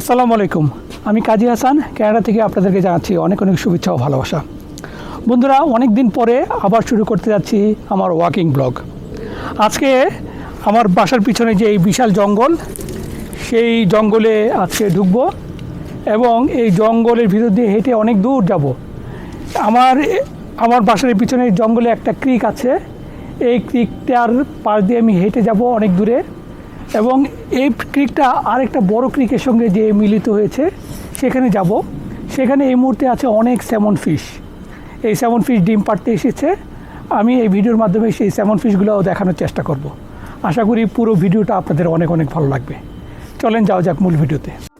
আসসালামু আলাইকুম। আমি কাজী হাসান, ক্যানাডা থেকে আপনাদেরকে জানাচ্ছি অনেক অনেক শুভেচ্ছা ও ভালোবাসা। বন্ধুরা অনেক দিন পরে আবার শুরু করতে যাচ্ছি আমার ওয়াকিং ব্লগ। আজকে আমার বাসার পিছনে যে এই বিশাল জঙ্গল, সেই জঙ্গলে আজকে ঢুকবো এবং এই জঙ্গলের ভিতর দিয়ে হেঁটে অনেক দূর যাব। আমার আমার বাসার পিছনে জঙ্গলে একটা ক্রিক আছে। এই ক্রিকটার পাশ দিয়ে আমি হেঁটে যাব অনেক দূরে। এবং এই ক্রিকটা আরেকটা বড় ক্রিকের সঙ্গে যে মিলিত হয়েছে, সেখানে যাব। সেখানে এই মুহূর্তে আছে অনেক স্যামন ফিশ এই স্যামন ফিশ ডিম পাড়তে এসেছে। আমি এই ভিডিওর মাধ্যমে সেই স্যামন ফিশগুলোও দেখানোর চেষ্টা করব। আশা করি পুরো ভিডিওটা আপনাদের অনেক অনেক ভালো লাগবে। চলেন যাওয়া যাক মূল ভিডিওতে।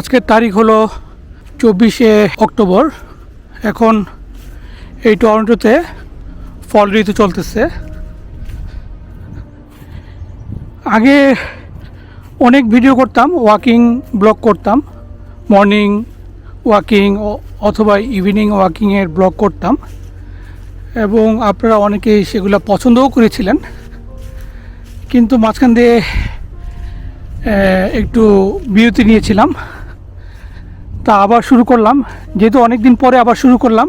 আজকের তারিখ হলো চব্বিশে অক্টোবর। এখন এই টরন্টোতে ফল ঋতু চলতেছে। আগে অনেক ভিডিও করতাম, ওয়াকিং ব্লগ করতাম, মর্নিং ওয়াকিং অথবা ইভিনিং ওয়াকিংয়ের ব্লগ করতাম। এবং আপনারা অনেকেই সেগুলো পছন্দও করেছিলেন। কিন্তু মাঝখান দিয়ে একটু বিরতি নিয়েছিলাম। তা আবার শুরু করলাম। যেহেতু অনেক দিন পরে আবার শুরু করলাম।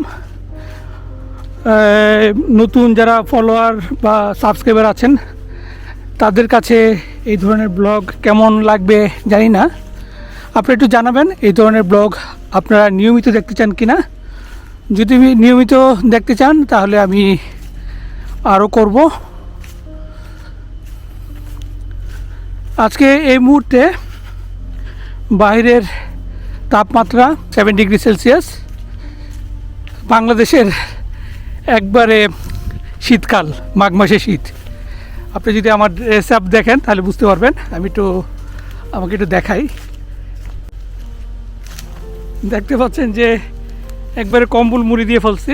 নতুন যারা ফলোয়ার বা সাবস্ক্রাইবার আছেন, তাদের কাছে এই ধরনের ব্লগ কেমন লাগবে জানি না। আপনি একটু জানাবেন, এই ধরনের ব্লগ আপনারা নিয়মিত দেখতে চান কি না যদি নিয়মিত দেখতে চান, তাহলে আমি আরও করব। আজকে এই মুহূর্তে বাইরের তাপমাত্রা সেভেন ডিগ্রি সেলসিয়াস বাংলাদেশের একবারে শীতকাল মাঘ মাসে শীত। আপনি যদি আমার ড্রেস আপ দেখেন, তাহলে বুঝতে পারবেন। আমি একটু, আমাকে একটু দেখাই। দেখতে পাচ্ছেন যে একবারে কম্বল মুড়ি দিয়ে ফেলছি।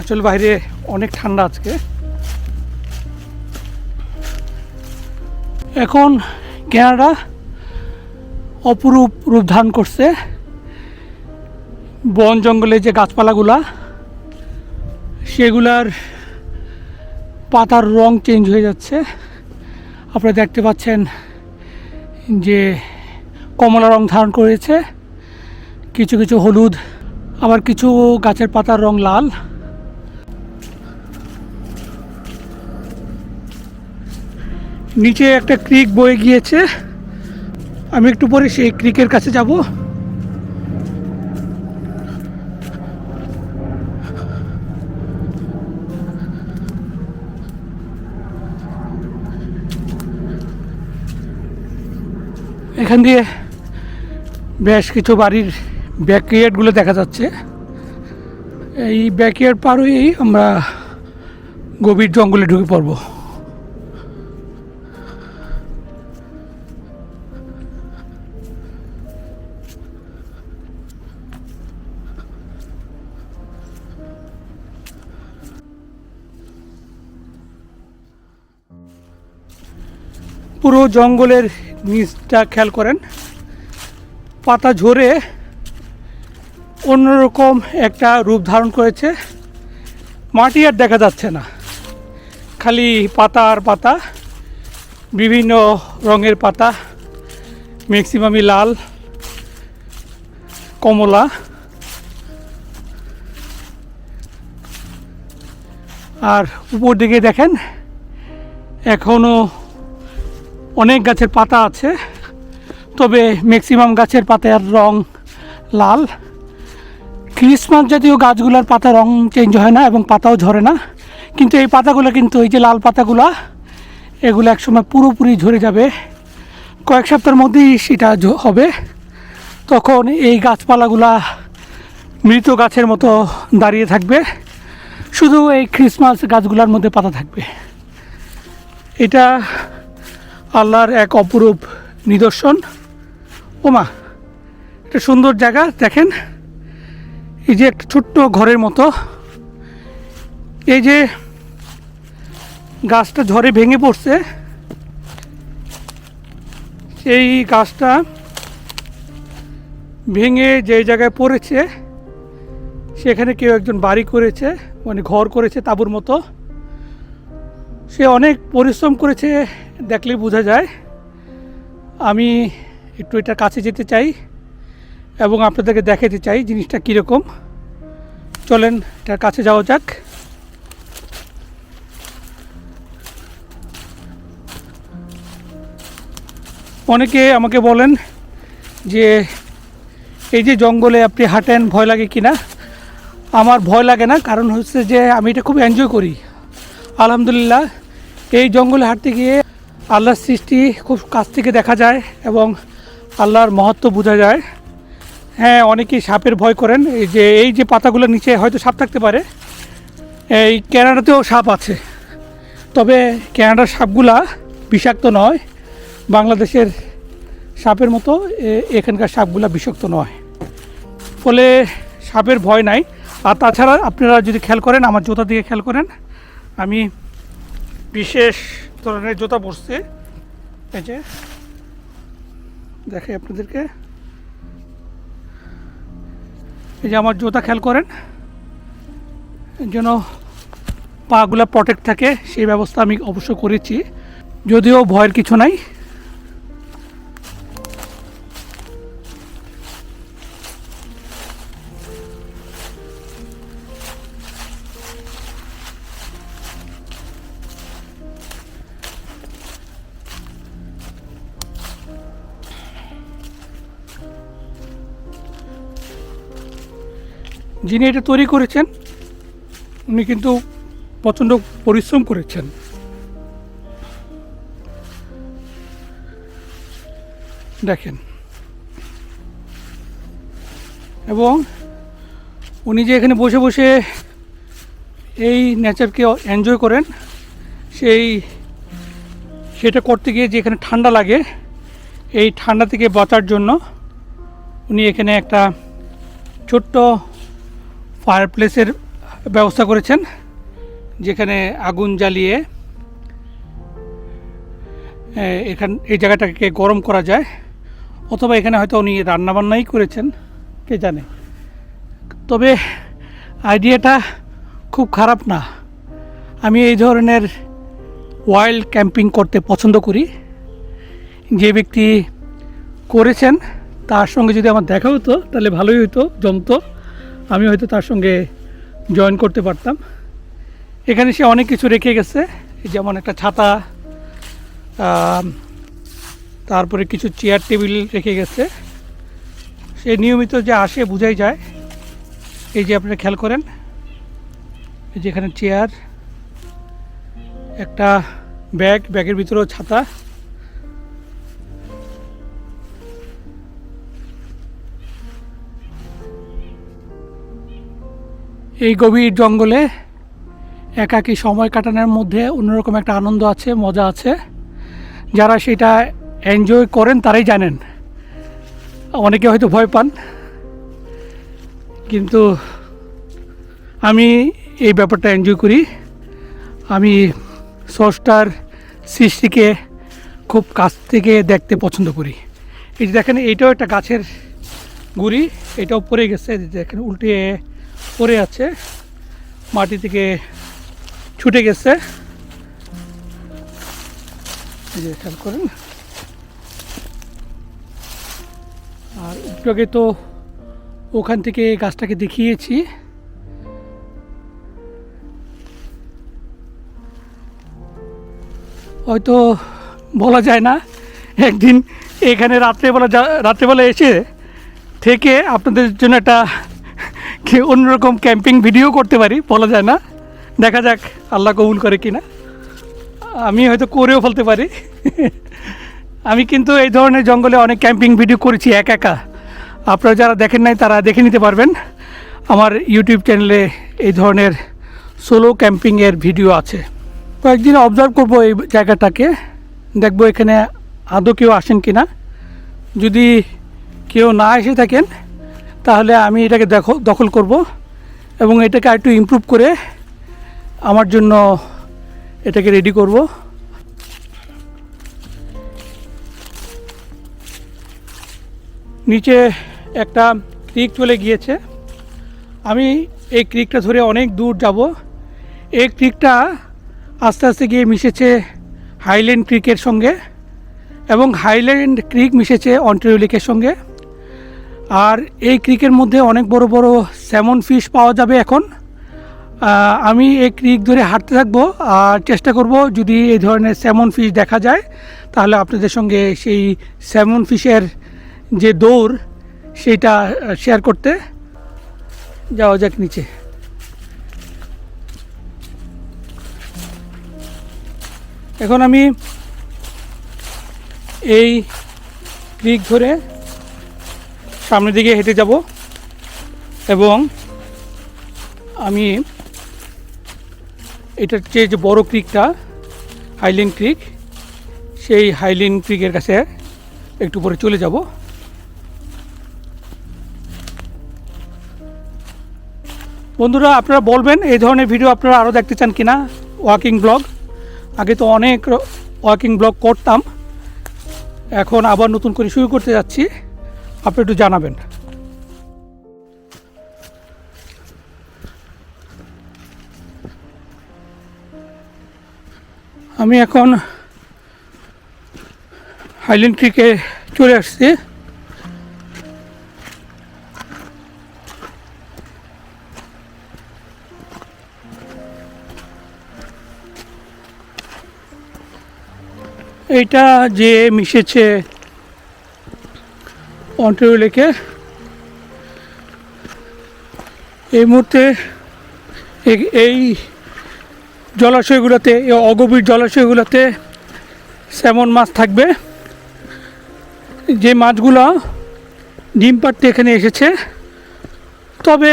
আসলে বাইরে অনেক ঠান্ডা আজকে। এখন কেনাডা অপরূপ রূপ ধারণ করছে। বন জঙ্গলে যে গাছপালাগুলা, সেগুলার পাতার রং চেঞ্জ হয়ে যাচ্ছে। আপনারা দেখতে পাচ্ছেন যে কমলা রং ধারণ করেছে, কিছু কিছু হলুদ, আবার কিছু গাছের পাতার রং লাল। নিচে একটা ক্রিক বয়ে গিয়েছে। আমি একটু পরে সেই ক্রিকের কাছে যাব। এখান দিয়ে বেশ কিছু বাড়ির ব্যাকইয়ার্ডগুলো দেখা যাচ্ছে। এই ব্যাকইয়ার্ড পার হয়েই আমরা গভীর জঙ্গলে ঢুকে পড়ব। পুরো জঙ্গলের নিচটা খেয়াল করেন। পাতা ঝরে অন্যরকম একটা রূপ ধারণ করেছে। মাটি আর দেখা যাচ্ছে না। খালি পাতা আর পাতা, বিভিন্ন রঙের পাতা ম্যাক্সিমামই লাল, কমলা। আর উপর দিকে দেখেন এখনও অনেক গাছের পাতা আছে, তবে ম্যাক্সিমাম গাছের পাতার রং লাল। ক্রিসমাস জাতীয় গাছগুলোর পাতা রং চেঞ্জ হয় না এবং পাতাও ঝরে না। কিন্তু এই পাতাগুলো কিন্তু এই যে লাল পাতাগুলো, এগুলো একসময় পুরোপুরি ঝরে যাবে। কয়েক সপ্তাহের মধ্যেই সেটা হবে। তখন এই গাছপালাগুলা মৃত গাছের মতো দাঁড়িয়ে থাকবে। শুধু এই ক্রিসমাস গাছগুলোর মধ্যে পাতা থাকবে। এটা আল্লাহর এক অপরূপ নিদর্শন। ওমা, একটা সুন্দর জায়গা, দেখেন। এই যে একটা ছোট্ট ঘরের মতো। এই যে গাছটা ঝড়ে ভেঙে পড়ছে। সেই গাছটা ভেঙে যে জায়গায় পড়েছে, সেখানে কেউ একজন বাড়ি করেছে মানে ঘর করেছে তাঁবুর মতো। সে অনেক পরিশ্রম করেছে দেখলেই বোঝা যায়। আমি একটু এটার কাছে যেতে চাই এবং আপনাদেরকে দেখাতে চাই জিনিসটা কীরকম। চলেন, এটার কাছে যাওয়া যাক। অনেকে আমাকে বলেন যে, এই যে জঙ্গলে আপনি হাঁটেন, ভয় লাগে কি না আমার ভয় লাগে না, কারণ হচ্ছে যে আমি এটা খুব এনজয় করি। আলহামদুলিল্লাহ, এই জঙ্গলে হাঁটতে গিয়ে আল্লাহর সৃষ্টি খুব কাছ থেকে দেখা যায় এবং আল্লাহর মহত্ব বোঝা যায়। হ্যাঁ অনেকেই সাপের ভয় করেন। এই যে এই যে পাতাগুলোর নিচে হয়তো সাপ থাকতে পারে, এই ক্যানাডাতেও সাপ আছে। তবে ক্যানাডার সাপগুলা বিষাক্ত নয়। বাংলাদেশের সাপের মতো এখানকার সাপগুলা বিষাক্ত নয়। ফলে সাপের ভয় নাই। আর তাছাড়া আপনারা যদি খেয়াল করেন, আমার জুতা দিয়ে খেয়াল করেন, আমি বিশেষ ধরনের জুতা পরছি। এই যে দেখে আপনাদেরকে। এই যে আমার জুতা, খেয়াল করেন। যেন পাগুলা প্রটেক্ট থাকে, সেই ব্যবস্থা আমি অবশ্য করেছি। যদিও ভয়ের কিছু নাই। যিনি এটা তৈরি করেছেন, উনি কিন্তু প্রচণ্ড পরিশ্রম করেছেন। দেখেন। এবং উনি যে এখানে বসে বসে এই নেচারকে এনজয় করেন, সেই সেটা করতে গিয়ে যে এখানে ঠান্ডা লাগে, এই ঠান্ডা থেকে বাঁচার জন্য উনি এখানে একটা ছোট্ট ফায়ার প্লেসের ব্যবস্থা করেছেন, যেখানে আগুন জ্বালিয়ে এখান, এই জায়গাটাকে গরম করা যায়, অথবা এখানে হয়তো উনি রান্নাবান্নাই করেছেন, কে জানে। তবে আইডিয়াটা খুব খারাপ না। আমি এই ধরনের ওয়াইল্ড ক্যাম্পিং করতে পছন্দ করি। যে ব্যক্তি করেছেন, তার সঙ্গে যদি আমার দেখা হতো, তাহলে ভালোই হতো জমতো। আমি হয়তো তার সঙ্গে জয়েন করতে পারতাম। এখানে সে অনেক কিছু রেখে গেছে। যেমন একটা ছাতা তারপরে কিছু চেয়ার টেবিল রেখে গেছে। সে নিয়মিত যে আসে বোঝাই যায়। এই যে আপনারা খেয়াল করেন, এই যে এখানে চেয়ার একটা ব্যাগ ব্যাগের ভিতরেও ছাতা। এই গভীর জঙ্গলে একাকী সময় কাটানোর মধ্যে অন্যরকম একটা আনন্দ আছে, মজা আছে। যারা সেটা এনজয় করেন, তারাই জানেন। অনেকে হয়তো ভয় পান। কিন্তু আমি এই ব্যাপারটা এনজয় করি। আমি স্রষ্টার সৃষ্টিকে খুব কাছ থেকে দেখতে পছন্দ করি। এই যে দেখেন এইটাও একটা গাছের গুড়ি, এটাও পড়ে গেছে। দেখেন, উল্টে পড়ে আছে, মাটি থেকে ছুটে গেছে। যে খেয়াল করেন। আর আগে তো ওখান থেকে গাছটাকে দেখিয়েছি। হয়তো বলা যায় না, একদিন এখানে রাত্রেবেলা রাত্রেবেলা এসে থেকে আপনাদের জন্য একটা অন্যরকম ক্যাম্পিং ভিডিও করতে পারি, বলা যায় না। দেখা যাক, আল্লাহ কবুল করে কি না আমি হয়তো করেও ফেলতে পারি। আমি কিন্তু এই ধরনের জঙ্গলে অনেক ক্যাম্পিং ভিডিও করেছি এক একা। আপনারা যারা দেখেন নাই, তারা দেখে নিতে পারবেন। আমার ইউটিউব চ্যানেলে এই ধরনের সোলো ক্যাম্পিংয়ের ভিডিও আছে। কয়েকদিন অবজার্ভ করব এই জায়গাটাকে। দেখব এখানে আদৌ কেউ আসেন কিনা। যদি কেউ না এসে থাকেন তাহলে আমি এটাকে দেখো, দখল করব এবং এটাকে আরেকটু ইমপ্রুভ করে আমার জন্য এটাকে রেডি করব। নিচে একটা ক্রিক চলে গিয়েছে। আমি এই ক্রিকটা ধরে অনেক দূর যাব। এই ক্রিকটা আস্তে আস্তে গিয়ে মিশেছে হাইল্যান্ড ক্রিকের সঙ্গে এবং হাইল্যান্ড ক্রিক মিশেছে অন্টারিও লেকের সঙ্গে। আর এই ক্রিকের মধ্যে অনেক বড় বড় স্যামন ফিশ পাওয়া যাবে এখন। আমি এই ক্রিক ধরে হাঁটতে থাকব আর চেষ্টা করব যদি এই ধরনের স্যামন ফিশ দেখা যায়, তাহলে আপনাদের সঙ্গে সেই স্যামন ফিশের যে দৌড় সেইটা শেয়ার করতে। যাওয়া যাক নিচে। এখন আমি এই ক্রিক ধরে সামনের দিকে হেঁটে যাব এবং আমি এটার যে যে বড় ক্রিকটা হাইল্যান্ড ক্রিক সেই হাইল্যান্ড ক্রিকের কাছে একটু পরে চলে যাব। বন্ধুরা, আপনারা বলবেন এই ধরনের ভিডিও আপনারা আরও দেখতে চান কিনা? ওয়াকিং ব্লগ আগে তো অনেক ওয়াকিং ব্লগ করতাম। এখন আবার নতুন করে শুরু করতে যাচ্ছি। আপনি একটু জানাবেন। আমি এখন হাইল্যান্ড ক্রিকে চলে আসছি। এইটা যে মিশেছে অন্টারিও লেকে। এই মুহূর্তে এই জলাশয়গুলোতে অগভীর জলাশয়গুলোতে স্যামন মাছ থাকবে। যে মাছগুলো ডিম পাড়তে এখানে এসেছে। তবে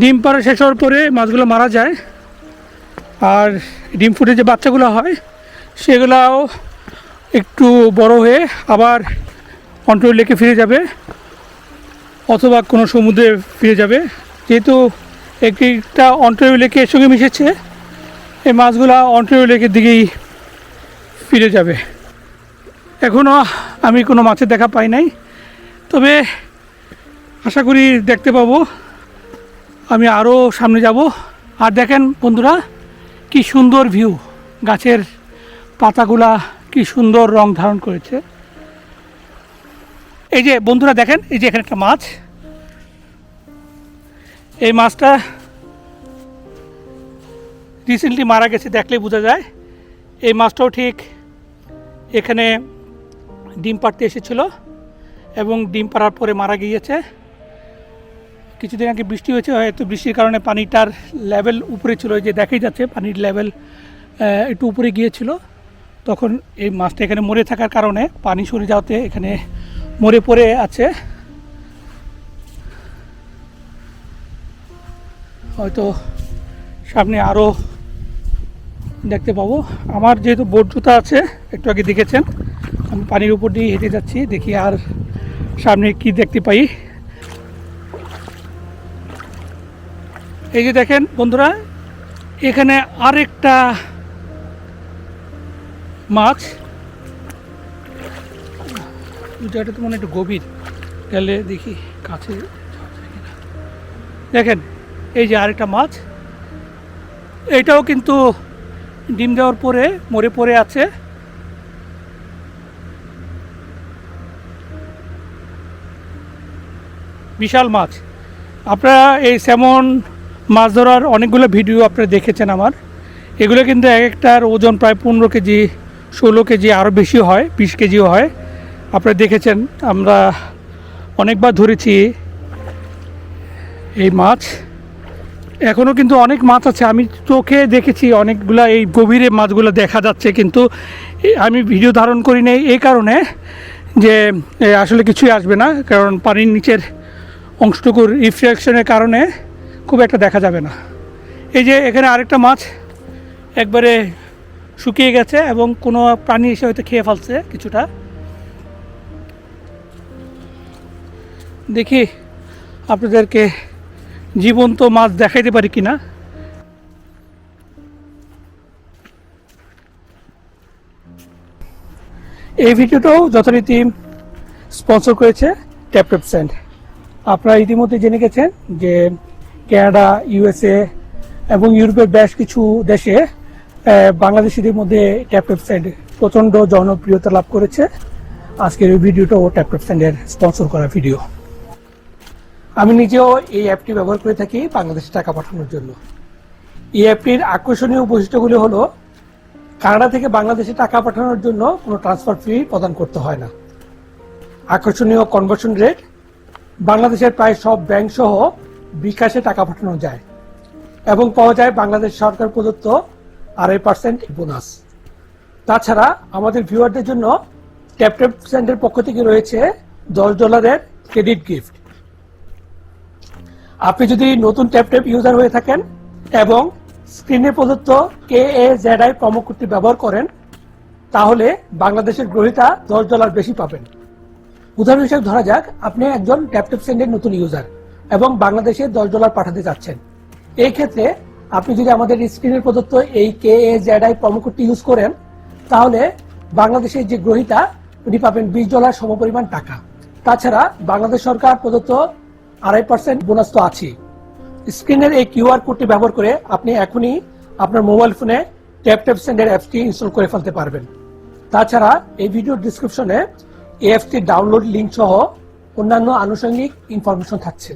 ডিম পাড়া শেষ হওয়ার পরে মাছগুলো মারা যায়। আর ডিম ফুটে যে বাচ্চাগুলো হয়, সেগুলাও একটু বড় হয়ে আবার অন্ট্রো লেকে ফিরে যাবে, অথবা কোনো সমুদ্রে ফিরে যাবে। যেহেতু একটা অন্ট্রো লেকের সঙ্গে মিশেছে, এই মাছগুলো অন্ট্রো লেকের দিকেই ফিরে যাবে। এখনও আমি কোনো মাছের দেখা পাই নাই, তবে আশা করি দেখতে পাবো। আমি আরও সামনে যাব। আর দেখেন বন্ধুরা, কি সুন্দর ভিউ। গাছের পাতাগুলা কি সুন্দর রং ধারণ করেছে। এই যে বন্ধুরা দেখেন, এই যে এখানে একটা মাছ। এই মাছটা রিসেন্টলি মারা গেছে দেখলে বোঝা যায়। এই মাছটাও ঠিক এখানে ডিম পাড়তে এসেছিল এবং ডিম পাড়ার পরে মারা গিয়েছে। কিছুদিন আগে বৃষ্টি হয়েছে, হয়তো বৃষ্টির কারণে পানিটার লেভেল উপরে ছিল যে দেখাই যাচ্ছে, পানির লেভেল একটু উপরে গিয়েছিল। তখন এই মাছটা এখানে মরে থাকার কারণে পানি সরে যাওয়াতে এখানে মরে পড়ে আছে। হয়তো সামনে আরও দেখতে পাবো। আমার যেহেতু বোট জুতা আছে, একটু আগে দেখেছেন। আমি পানির উপর দিয়ে হেঁটে যাচ্ছি, দেখি আর সামনে কি দেখতে পাই। এই যে দেখেন বন্ধুরা, এখানে আরেকটা মাছ জায়গাটা তো মনে একটু গভীর। গেলে দেখি কাছে। দেখেন, এই যে আরেকটা মাছ এইটাও কিন্তু ডিম দেওয়ার পরে মরে পড়ে আছে। বিশাল মাছ। আপনারা এই স্যামন মাছ ধরার অনেকগুলো ভিডিও আপনারা দেখেছেন আমার। এগুলো কিন্তু এক একটার ওজন প্রায় পনেরো কেজি, ষোলো কেজি, আরও বেশি হয়, বিশ কেজিও হয়। আপনারা দেখেছেন, আমরা অনেকবার ধরেছি এই মাছ। এখনও কিন্তু অনেক মাছ আছে। আমি চোখে দেখেছি অনেকগুলা এই গভীরে মাছগুলো দেখা যাচ্ছে, কিন্তু আমি ভিডিও ধারণ করি নাই এই কারণে যে আসলে কিছুই আসবে না, কারণ পানির নিচের অংশটুকুর রিফ্লেকশনের কারণে খুব একটা দেখা যাবে না। এই যে, এখানে আরেকটা মাছ একবারে শুকিয়ে গেছে এবং কোনো প্রাণী এসে হয়তো খেয়ে ফেলছে কিছুটা। দেখি আপনাদেরকে জীবন্ত মাছ দেখাইতে পারি কিনা? এই ভিডিওটাও যথারীতি স্পন্সর করেছে ট্যাপটপ স্যান্ড আপনারা ইতিমধ্যে জেনে গেছেন যে কানাডা, ইউএসএ এবং ইউরোপের বেশ কিছু দেশে বাংলাদেশিদের মধ্যে ট্যাপটপ স্যান্ড প্রচণ্ড জনপ্রিয়তা লাভ করেছে। আজকের এই ভিডিওটাও ট্যাপটপ স্যান্ডের স্পন্সর করা ভিডিও। আমি নিজেও এই অ্যাপটি ব্যবহার করে থাকি বাংলাদেশে টাকা পাঠানোর জন্য। এই অ্যাপটির আকর্ষণীয় বৈশিষ্ট্যগুলি হলো, কানাডা থেকে বাংলাদেশে টাকা পাঠানোর জন্য কোনো ট্রান্সফার ফি প্রদান করতে হয় না। আকর্ষণীয় কনভার্সন রেট বাংলাদেশের প্রায় সব ব্যাংক সহ বিকাশে টাকা পাঠানো যায় এবং পাওয়া যায় বাংলাদেশ সরকার প্রদত্ত আড়াই পার্সেন্ট বোনাস তাছাড়া আমাদের ভিউয়ারদের জন্য ট্যাপট্যাপ সেন্টার পক্ষ থেকে রয়েছে দশ ডলারের ক্রেডিট গিফট আপনি যদি নতুন ট্যাপ ট্যাপট্যাপ ইউজার হয়ে থাকেন এবং স্ক্রিনে প্রদত্ত কে এ জেড আই কোডটি ব্যবহার করেন, তাহলে বাংলাদেশের গ্রহিতা দশ ডলার বেশি পাবেন। উদাহরণ হিসেবে ধরা যাক, আপনি একজন ট্যাপটপ সেন্ডের নতুন ইউজার এবং বাংলাদেশে দশ ডলার পাঠাতে চাচ্ছেন এই ক্ষেত্রে আপনি যদি আমাদের স্ক্রিনের প্রদত্ত এই কে এ জেড আই কোডটি ইউজ করেন, তাহলে বাংলাদেশের যে গ্রহিতা, উনি পাবেন বিশ ডলার সমপরিমাণ টাকা। তাছাড়া বাংলাদেশ সরকার প্রদত্ত আড়াই পার্সেন্ট বোনাস তো আছেই। স্ক্রিনের এই কিউআর কোডটি ব্যবহার করে আপনি এখনই আপনার মোবাইল ফোনে ট্যাপ ট্যাপ সেন্ডের অ্যাপটি ইনস্টল করে ফেলতে পারবেন। তাছাড়া এই ভিডিও ডিসক্রিপশনে এই ডাউনলোড লিঙ্ক সহ অন্যান্য আনুষঙ্গিক ইনফরমেশন থাকছে।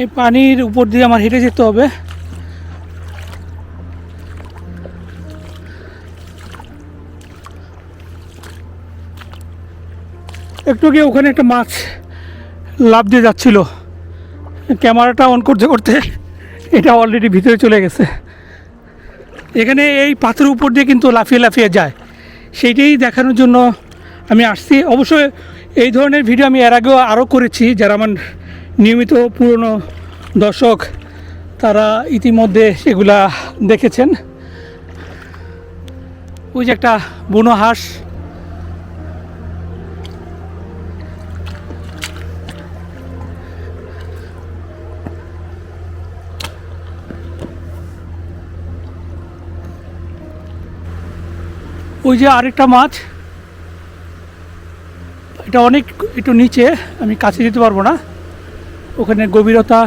এই পানির উপর দিয়ে আমার হেঁটে যেতে হবে। একটু গিয়ে ওখানে একটা মাছ লাভ দিয়ে যাচ্ছিল। ক্যামেরাটা অন করতে করতে এটা অলরেডি ভিতরে চলে গেছে। এখানে এই পাথরের উপর দিয়ে কিন্তু লাফিয়ে লাফিয়ে যায়। সেইটাই দেখানোর জন্য আমি আসছি। অবশ্যই এই ধরনের ভিডিও আমি এর আগেও আরও করেছি। যারা আমার নিয়মিত পুরনো দর্শক, তারা ইতিমধ্যে সেগুলা দেখেছেন। ওই যে একটা বুনো হাঁস ওই যে আরেকটা মাছ। এটা অনেক একটু নিচে, আমি কাছে যেতে পারব না। ওখানে গভীরতা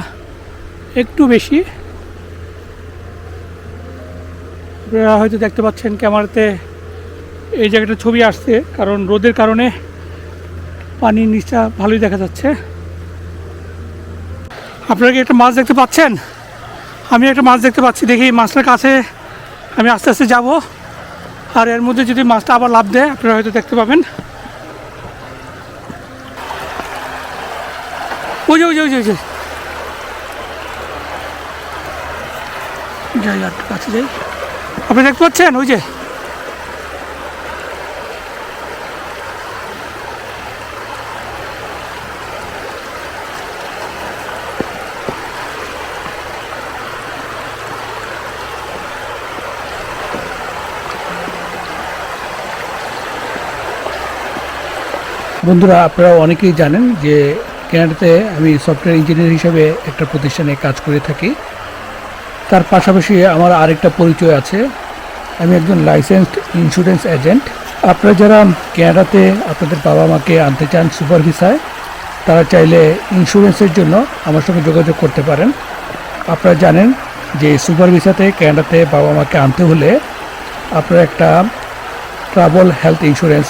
একটু বেশি। আপনারা হয়তো দেখতে পাচ্ছেন ক্যামেরাতে এই জায়গাটা ছবি আসছে, কারণ রোদের কারণে পানির নিচটা ভালোই দেখা যাচ্ছে। আপনারা কি একটা মাছ দেখতে পাচ্ছেন? আমি একটা মাছ দেখতে পাচ্ছি, দেখি মাছটার কাছে আমি আস্তে আস্তে যাব। আর এর মধ্যে যদি মাছটা আবার লাভ দেয়, আপনারা হয়তো দেখতে পাবেন। ওই যে ওই যে ওই যে ওই যে। যাই, আর কাছে যাই। আপনি দেখতে পাচ্ছেন? ওই যে। বন্ধুরা, আপনারা অনেকেই জানেন যে কানাডাতে আমি সফটওয়্যার ইঞ্জিনিয়ার হিসেবে একটা প্রতিষ্ঠানে কাজ করে থাকি। তার পাশাপাশি আমার আরেকটা পরিচয় আছে। আমি একজন লাইসেন্সড ইন্স্যুরেন্স এজেন্ট আপনারা যারা কানাডাতে আপনাদের বাবা মাকে আনতে চান সুপার ভিসায়, তারা চাইলে ইন্স্যুরেন্সের জন্য আমার সঙ্গে যোগাযোগ করতে পারেন। আপনারা জানেন যে সুপার ভিসাতে কানাডাতে বাবা মাকে আনতে হলে আপনার একটা ট্রাভেল হেলথ ইন্স্যুরেন্স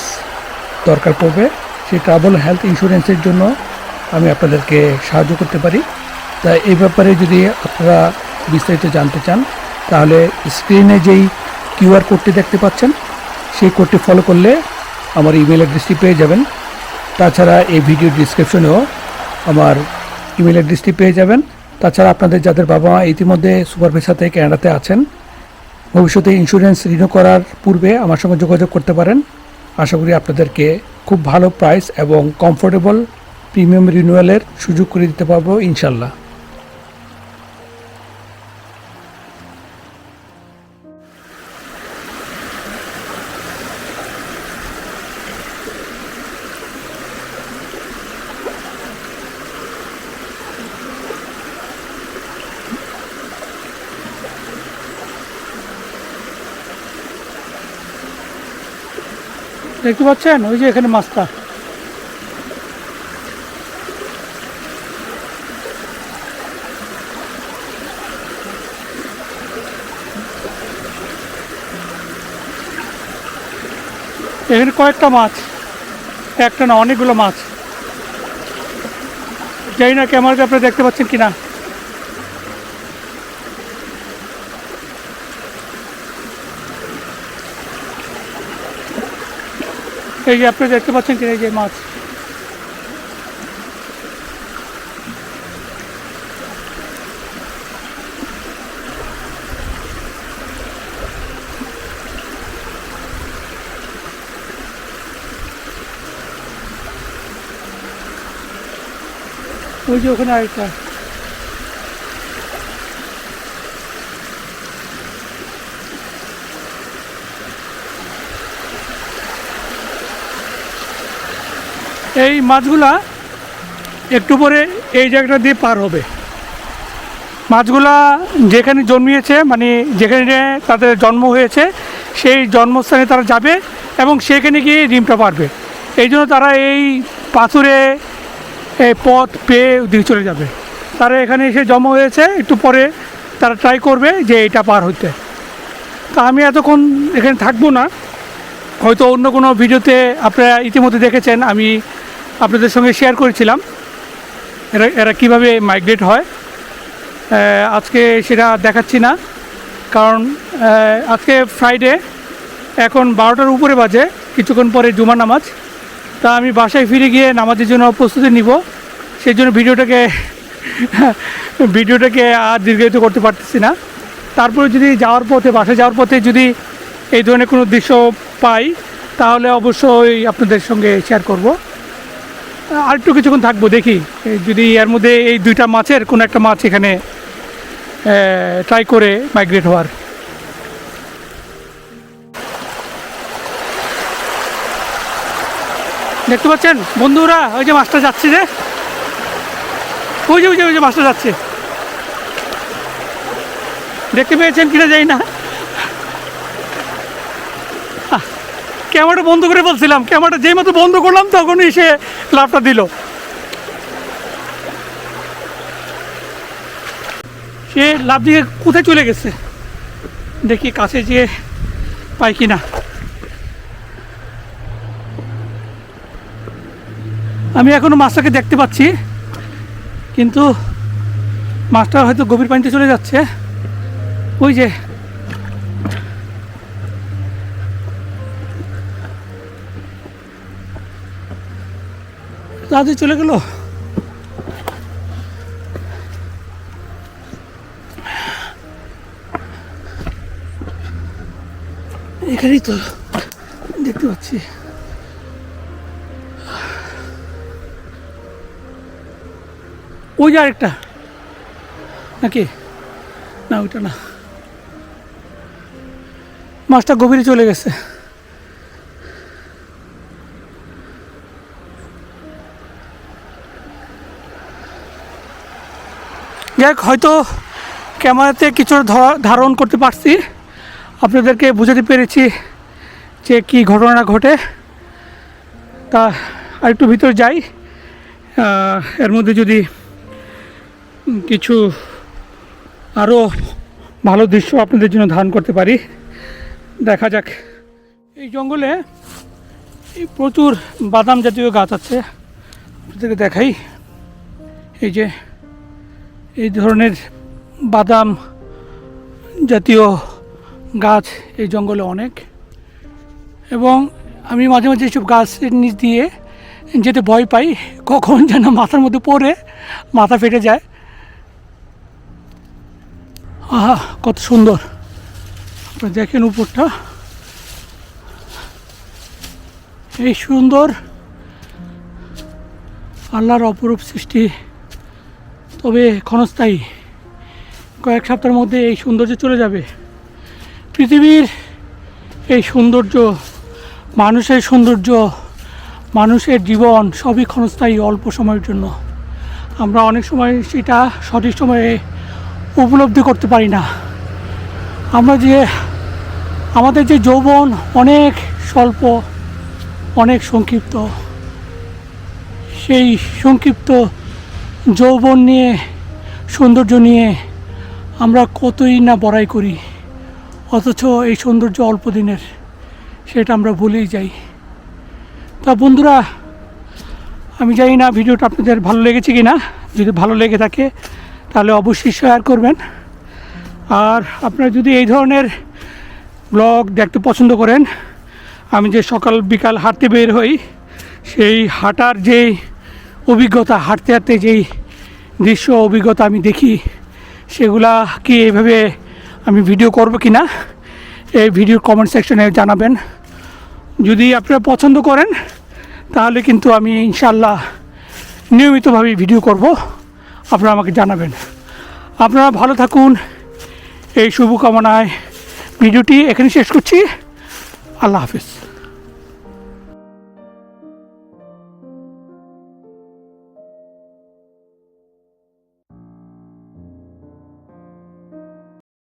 দরকার পড়বে। সেই ট্রাভেল হেলথ ইন্স্যুরেন্সের জন্য আমি আপনাদেরকে সাহায্য করতে পারি। তাই এই ব্যাপারে যদি আপনারা বিস্তারিত জানতে চান, তাহলে স্ক্রিনে যেই কিউআর কোডটি দেখতে পাচ্ছেন, সেই কোডটি ফলো করলে আমার ইমেল অ্যাড্রেসটি পেয়ে যাবেন। তাছাড়া এই ভিডিও ডিসক্রিপশনেও আমার ইমেল অ্যাড্রেসটি পেয়ে যাবেন। তাছাড়া আপনাদের যাদের বাবা মা ইতিমধ্যে সুপারভিসাতে ক্যানাডাতে আছেন, ভবিষ্যতে ইন্স্যুরেন্স রিনিউ করার পূর্বে আমার সঙ্গে যোগাযোগ করতে পারেন। আশা করি আপনাদেরকে খুব ভালো প্রাইস এবং কমফোর্টেবল প্রিমিয়াম রিনিউয়ালের সুযোগ করে দিতে পারব ইনশাল্লাহ। দেখতে পাচ্ছেন? ওই যে এখানে মাছটা। এখানে কয়েকটা মাছ। একটা না, অনেকগুলো মাছ। জানি না, ক্যামেরাতে আপনি দেখতে পাচ্ছেন কিনা। এই যে আপনি দেখতে পাচ্ছেন কিনা এই যে মাছ ওই যে ওখানে আরেকটা এই মাছগুলা একটু পরে এই জায়গাটা দিয়ে পার হবে। মাছগুলা যেখানে জন্মিয়েছে মানে যেখানে তাদের জন্ম হয়েছে, সেই জন্মস্থানে তারা যাবে এবং সেখানে গিয়ে ডিমটা পারবে। এই জন্য তারা এই পাথুরে এই পথ পেয়ে দিকে চলে যাবে। তারা এখানে এসে জমা হয়েছে, একটু পরে তারা ট্রাই করবে যে এটা পার হতে তা আমি এতক্ষণ এখানে থাকব না। হয়তো অন্য কোনো ভিডিওতে আপনারা ইতিমধ্যে দেখেছেন, আমি আপনাদের সঙ্গে শেয়ার করেছিলাম এরা এরা কীভাবে মাইগ্রেট হয়। আজকে সেটা দেখাচ্ছি না, কারণ আজকে ফ্রাইডে এখন বারোটার উপরে বাজে, কিছুক্ষণ পরে জুমা নামাজ। তা আমি বাসায় ফিরে গিয়ে নামাজের জন্য প্রস্তুতি নিব, সেই জন্য ভিডিওটাকে ভিডিওটাকে আর দীর্ঘায়িত করতে পারতেছি না। তারপরে যদি যাওয়ার পথে, বাসায় যাওয়ার পথে যদি এই ধরনের কোনো দৃশ্য পাই, তাহলে অবশ্যই আপনাদের সঙ্গে শেয়ার করব। আর একটু কিছুক্ষণ থাকব, দেখি। যদি এর মধ্যে এই দুইটা মাছের কোনো একটা মাছ এখানে ট্রাই করে মাইগ্রেট হওয়ার। দেখতে পাচ্ছেন? বন্ধুরা, ওই যে মাছটা যাচ্ছে যে। ওই যে ওই যে ওই যে মাছটা যাচ্ছে। দেখতে পেয়েছেন কিনা যাই না। ক্যামেরাটা বন্ধ করে বলছিলাম। ক্যামেরাটা যেই মতো বন্ধ করলাম, তখনই সে লাভটা দিল। সে লাভ দিয়ে কোথায় চলে গেছে? দেখি কাছে যেয়ে পাই কিনা। আমি এখনও মাছটাকে দেখতে পাচ্ছি, কিন্তু মাছটা হয়তো গভীর পানিতে চলে যাচ্ছে। ওই যে তাদের চলে গেল? এখানেই তো দেখতে পাচ্ছি। ওই যে আরেকটা। নাকি? না, ওইটা না। মাছটা গভীরে চলে গেছে। যাই হয়তো ক্যামেরাতে কিছু ধরা- ধারণ করতে পারছি। আপনাদেরকে বুঝাতে পেরেছি যে কি ঘটনা ঘটে। তা আরেকটু ভিতরে যাই। এর মধ্যে যদি কিছু আরও ভালো দৃশ্য আপনাদের জন্য ধারণ করতে পারি। দেখা যাক। এই জঙ্গলে প্রচুর বাদাম জাতীয় গাছ আছে। আপনাদেরকে দেখাই। এই যে এই ধরনের বাদাম জাতীয় গাছ এই জঙ্গলে অনেক। এবং আমি মাঝে মাঝে এইসব গাছের নিচ দিয়ে যেতে ভয় পাই, কখন যেন মাথার মধ্যে পড়ে, মাথা ফেটে যায়। আহা, কত সুন্দর। আপনারা দেখেন উপরটা। এই সুন্দর আল্লাহর অপরূপ সৃষ্টি। তবে ক্ষণস্থায়ী। কয়েক সপ্তাহের মধ্যে এই সৌন্দর্য চলে যাবে। পৃথিবীর এই সৌন্দর্য, মানুষের সৌন্দর্য, মানুষের জীবন সবই ক্ষণস্থায়ী অল্প সময়ের জন্য। আমরা অনেক সময় সেটা সঠিক সময়ে উপলব্ধি করতে পারি না। আমরা যে, আমাদের যে যৌবন অনেক স্বল্প, অনেক সংক্ষিপ্ত। সেই সংক্ষিপ্ত যৌবন নিয়ে, সৌন্দর্য নিয়ে আমরা কতই না বড়াই করি। অথচ এই সৌন্দর্য অল্প দিনের, সেটা আমরা ভুলেই যাই। তা বন্ধুরা, আমি জানি না ভিডিওটা আপনাদের ভালো লেগেছে কি না যদি ভালো লেগে থাকে, তাহলে অবশ্যই শেয়ার করবেন। আর আপনারা যদি এই ধরনের ব্লগ দেখতে পছন্দ করেন, আমি যে সকাল বিকাল হাঁটতে বের হই, সেই হাঁটার যে অভিজ্ঞতা, হাঁটতে হাঁটতে যেই দৃশ্য, অভিজ্ঞতা আমি দেখি, সেগুলা কি এইভাবে আমি ভিডিও করব কি না এই ভিডিওর কমেন্ট সেকশনে জানাবেন। যদি আপনারা পছন্দ করেন, তাহলে কিন্তু আমি ইনশাল্লাহ নিয়মিতভাবে ভিডিও করব। আপনারা আমাকে জানাবেন। আপনারা ভালো থাকুন। এই শুভকামনায় ভিডিওটি এখানে শেষ করছি। আল্লাহ হাফিজ।